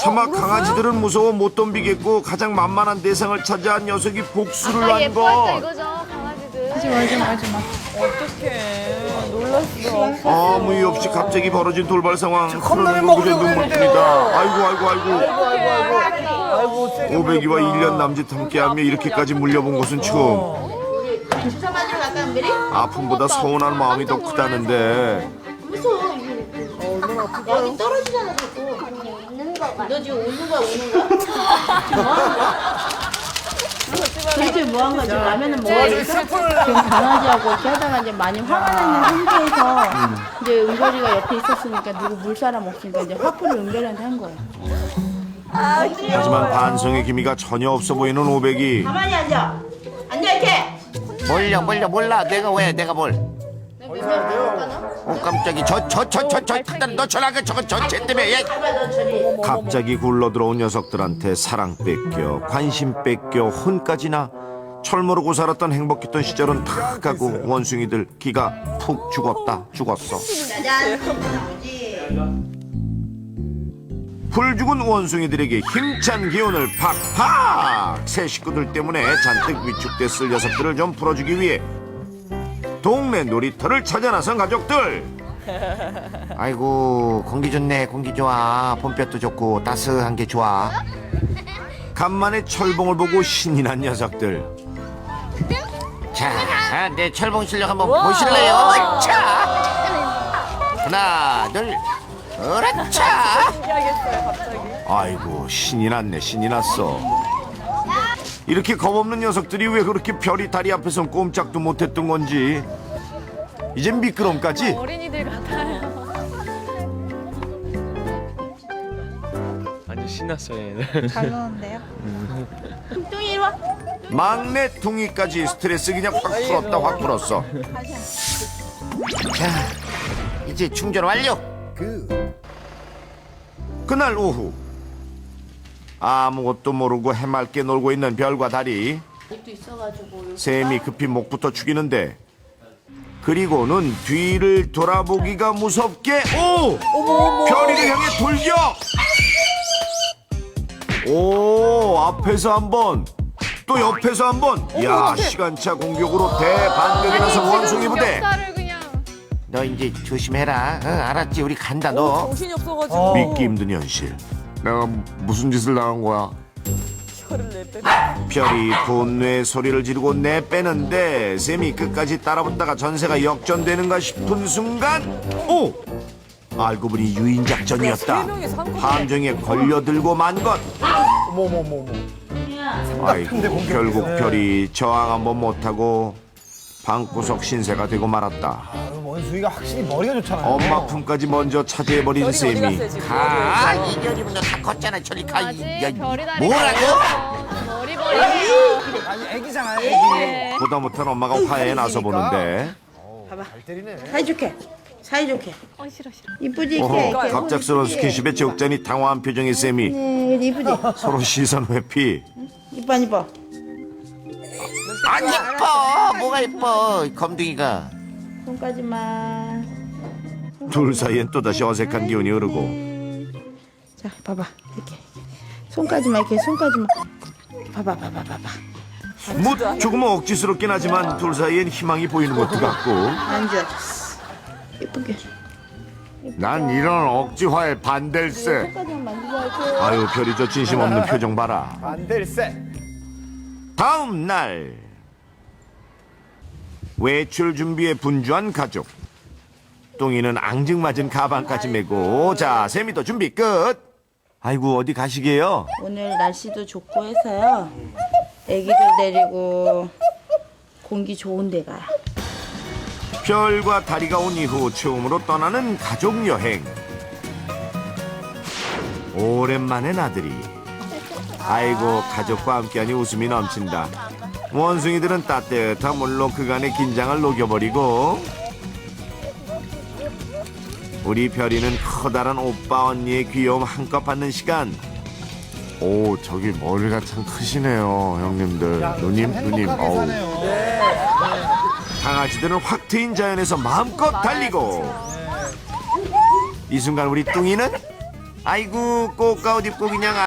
차마 강아지들은 무서워 못 덤비겠고 가장 만만한 대상을 차지한 녀석이 복수를 아까 한 예뻐했다 것. 이거죠 강아지들. 하지 마, 하지 마, 하지 마. 어떡해. 놀랐어. 아무 이유 없이 갑자기 벌어진 돌발 상황. 컵라면 먹으려고 했는데요. 아이고 아이고 아이고. 아이고, 아이고. 아이고, 세게 오백이와 물렸구나. 1년 남짓 함께하며 이렇게까지 물려본 것은 처음. 아픔보다 서운한 마음이 더 크다는데 무서워 이거 여기 떨어지잖아 자꾸 너 지금 웃는 거야 우는 거야? 도대체 뭐한 거야? 지금 라면은 먹어야 지금 강아지하고 이렇게 하다가 이제 많이 화가 나 있는 상태에서 이제 은별이가 옆에 있었으니까 누구 물 사람 없으니까 이제 화풀이 은별이한테 한 거야. 하지만 반성의 기미가 전혀 없어 보이는 오백이 가만히 앉아. 앉아 이렇게. 몰려 몰려 몰라 내가 왜 내가 뭘 어, 깜짝이. 저저 저 저저 탔다는 너 전화가 저거 저쟤 때문에 저리. 갑자기 굴러 들어온 녀석들한테 사랑 뺏겨 관심 뺏겨 혼까지나 철 모르고 살았던 행복했던 시절은 다 가고 원숭이들 기가 푹 죽었다 죽었어. 풀 죽은 원숭이들에게 힘찬 기운을 팍팍! 새 식구들 때문에 잔뜩 위축됐을 녀석들을 좀 풀어주기 위해 동네 놀이터를 찾아 나선 가족들. 아이고 공기 좋네 공기 좋아. 봄볕도 좋고 따스한 게 좋아. 간만에 철봉을 보고 신이 난 녀석들. 자 내 철봉 실력 한번 보실래요? 자 하나 둘 으라차 신기하겠어요, 갑자기. 아이고 신이 났네 신이 났어 이렇게 겁없는 녀석들이 왜 그렇게 별이 다리 앞에선 꼼짝도 못했던 건지 이젠 미끄럼까지 어린이들 같아요. 완전 신났어요 얘는 잘 노는데요? 뚱이 이리 와. 막내 둥이까지 스트레스 그냥 확 풀었다 확 풀었어 자 이제 충전 완료 그날 오후 아무것도 모르고 해맑게 놀고 있는 별과 달이 있어가지고. 샘이 급히 목부터 죽이는데 그리고는 뒤를 돌아보기가 무섭게 오! 별이를 향해 돌격 오 앞에서 한번 또 옆에서 한번. 야 시간차 공격으로 대반격이 나선 원숭이 부대. 그냥. 너 이제 조심해라. 응, 알았지? 우리 간다 어, 너. 정신이 없어가지고. 믿기 힘든 현실 내가 무슨 짓을 당한 거야. 별이 분뇌의 소리를 지르고 내빼는데 샘이 끝까지 따라붙다가 전세가 역전되는가 싶은 순간 오! 알고 보니 유인 세 작전이었다 명이서 한꺼번에. 함정에 걸려들고 만 것 어머머머머. 아이고 결국 별이 저항 한번 못하고 방구석 신세가 되고 말았다 아, 원숭이가 확실히 머리가 좋잖아요. 엄마 품까지 먼저 차지해버린 별이 어디 샘이 갔어요, 지금? 아 이년이면 너다 컸잖아 저리 가 별이 다리. 뭐라고 머리 버리네요. 아니 애기잖아요, 애기. 네. 보다 못한 엄마가 화해에 나서 보는데 잘 때리네. 사이좋게. 사이좋게. 어 싫어 싫어. 이쁘지 이렇게. 이렇게. 갑작스러운 스킨십에 적잖이 당황한 표정의 샘이 네, 이쁘지. 서로 시선 회피 이뻐 안 이뻐. 안 예뻐 뭐가 예뻐 이 검둥이가 손까지만. 둘 사이엔 또다시 어색한 기운이 흐르고 자, 봐봐. 이렇게. 손까지만 이렇게 손까지만. 봐봐, 봐봐, 봐봐. 뭐 조금 억지스럽긴 하지만 둘 사이엔 희망이 보이는 것도 같고 앉아. 이쁘게. 난 이런 억지화에 반댈세 손까지만 만져야지. 아유 별이 저 진심 없는 표정 봐라 안 될세. 다음 날 외출 준비에 분주한 가족 똥이는 앙증맞은 가방까지 메고 자 세미도 준비 끝 아이고 어디 가시게요 오늘 날씨도 좋고 해서요. 애기들 데리고 공기 좋은 데 가요. 별과 다리가 온 이후 처음으로 떠나는 가족 여행. 오랜만에 나들이. 아이고 가족과 함께하니 웃음이 넘친다. 원숭이들은 따뜻한 물로 그간의 긴장을 녹여버리고. 우리 별이는 커다란 오빠 언니의 귀여움 한껏 받는 시간. 오 저기 머리가 참 크시네요 형님들. 누님 누님. 어우. 사네요. 강아지들은 확 트인 자연에서 마음껏 달리고. 이 순간 우리 뚱이는? 아이고 꽃가옷 입고 그냥